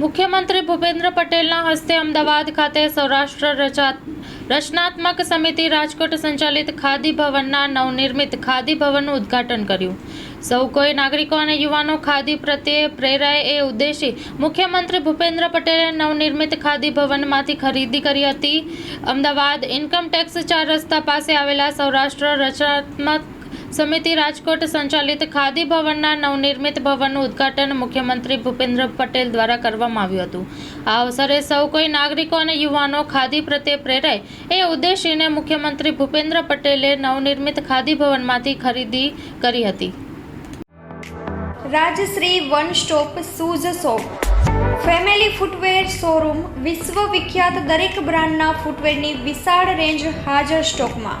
મુખ્યમંત્રી ભૂપેન્દ્ર પટેલના હસ્તે અમદાવાદ ખાતે સૌરાષ્ટ્ર રચા રચનાત્મક સમિતિ રાજકોટ સંચાલિત ખાદી ભવનના નવનિર્મિત ખાદી ભવનનું ઉદ્ઘાટન કર્યું. સૌ કોઈ નાગરિકો અને યુવાનો ખાદી પ્રત્યે પ્રેરાય એ ઉદ્દેશી મુખ્યમંત્રી ભૂપેન્દ્ર પટેલે નવનિર્મિત ખાદી ભવનમાંથી ખરીદી કરી હતી. અમદાવાદ ઇન્કમ ટેક્સ ચાર રસ્તા પાસે આવેલા સૌરાષ્ટ્ર રચનાત્મક સમિતિ રાજકોટ સંચાલિત ખાદી ભવનના નવનિર્મિત ભવનનું ઉદ્ઘાટન મુખ્યમંત્રી ભૂપેન્દ્ર પટેલ દ્વારા કરવામાં આવ્યું હતું. આ અવસરે સૌ કોઈ નાગરિકો અને યુવાનો ખાદી પ્રત્યે પ્રેરાય એ ઉદ્દેશીને મુખ્યમંત્રી ભૂપેન્દ્ર પટેલે નવનિર્મિત ખાદી ભવનમાંથી ખરીદી કરી હતી. Rajshree one stop shoes shop. Family footwear showroom વિશ્વ વિખ્યાત દરેક બ્રાન્ડના ફૂટવેરની વિશાળ રેન્જ હાજર સ્ટોકમાં.